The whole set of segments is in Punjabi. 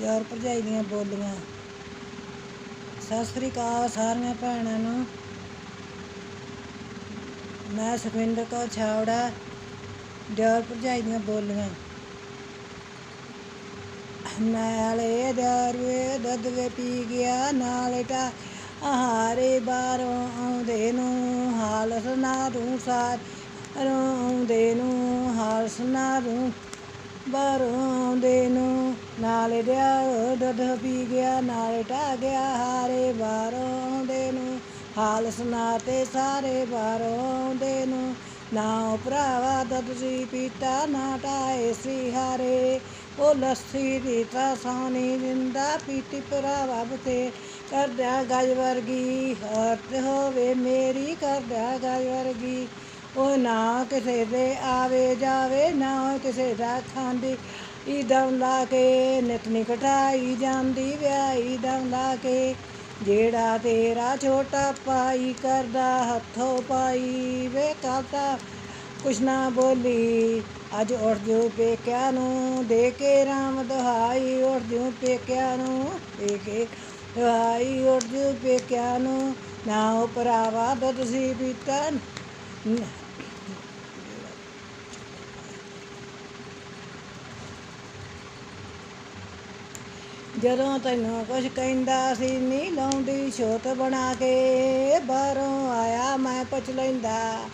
ਯਾਰ ਭਰਜਾਈ ਦੀਆਂ ਬੋਲੀਆਂ। ਸਤਿ ਸ੍ਰੀ ਅਕਾਲ ਸਾਰੀਆਂ ਭੈਣਾਂ ਨੂੰ। ਮੈਂ ਸੁਖਵਿੰਦਰ ਕੌਰ ਛਾਵੜਾ ਦਿਓਰ ਭਰਜਾਈ ਦੀਆਂ ਬੋਲੀਆਂ। ਨਾਲੇ ਦਾਰੂਏ ਦੁੱਧ ਪੀ ਗਿਆ, ਨਾਲੇ ਤਾਂ ਆਹਾਰੇ ਬਾਹਰੋਂ ਆਉਂਦੇ ਨੂੰ ਹਾਲ ਸੁਣਾ ਰੂ ਸਾਰ ਆਉਂਦੇ ਨੂੰ ਹਾਲ ਸੁਣਾ ਰੂ ਬਾਹਰੋਂ ਆਉਂਦੇ ਨੂੰ ਨਾਲੇ ਦਿਆ, ਦੁੱਧ ਪੀ ਗਿਆ, ਨਾਲੇ ਟਾ ਗਿਆ ਹਾਰੇ ਬਾਹਰੋਂ ਆਉਂਦੇ ਨੂੰ। ਹਾਲ ਸੁਣਾ ਤੇ ਸਾਰੇ ਬਾਹਰੋਂ ਆਉਂਦੇ ਨੂੰ। ਨਾ ਭਰਾਵਾ ਦੁੱਧ ਜੀ ਪੀਤਾ, ਨਾ ਟਾਏ ਸੀ ਹਾਰੇ। ਉਹ ਲੱਸੀ ਦੀ ਤਾਂ ਸਾਨੀ ਦਿੰਦਾ ਪੀਤੀ ਭਰਾਵਾ ਬਤੇ ਕਰਦਿਆ ਗਜ ਵਰਗੀ ਹੱਥ ਹੋਵੇ, ਮੇਰੀ ਕਰਦਿਆ ਗਜ ਵਰਗੀ। ਉਹ ਨਾ ਕਿਸੇ ਦੇ ਆਵੇ ਜਾਵੇ, ਨਾ ਕਿਸੇ ਦਾ ਖਾਂਦੀ ਈ ਲਾ ਕੇ ਨਿਤਨੀ ਕਟਾਈ ਜਾਂਦੀ, ਵਿਆਹੀ ਦਮ ਲਾ ਕੇ। ਜਿਹੜਾ ਤੇਰਾ ਛੋਟਾ ਪਾਈ ਕਰਦਾ, ਹੱਥੋਂ ਪਾਈ ਵੇ ਕਾਤਾ ਕੁਛ ਨਾ ਬੋਲੀ, ਅੱਜ ਉੱਠ ਜੂ ਪੇਕਿਆਂ ਨੂੰ, ਦੇ ਕੇ ਰਾਮ ਦੁਹਾਈ ਉੱਠ ਜੂ ਪੇਕਿਆਂ ਨੂੰ, ਦੇ ਕੇ ਦੁਹਾਈ ਉੱਠ ਜੂ ਪੇਕਿਆਂ ਨੂੰ। ਨਾ ਉਹ ਭਰਾਵਾ ਦੁੱਧ ਸੀ ਜਦੋਂ ਤੈਨੂੰ ਕੁਛ ਕਹਿੰਦਾ ਸੀ, ਨੀ ਲਾਉਂਦੀ ਛੋਟ ਬਣਾ ਕੇ। ਬਾਹਰੋਂ ਆਇਆ ਮੈਂ ਪੁੱਛ ਲੈਂਦਾ,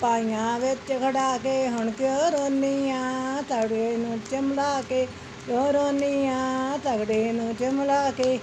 ਪਾਈਆਂ ਵਿੱਚ ਖੜਾ ਕੇ ਹੁਣ ਕਿਉਂ ਰੋਨੀਆਂ ਤਗੜੇ ਨੂੰ ਚਮਲਾ ਕੇ, ਕਿਉਂ ਰੋਨੀਆਂ ਤਗੜੇ ਨੂੰ ਚਮਲਾ ਕੇ।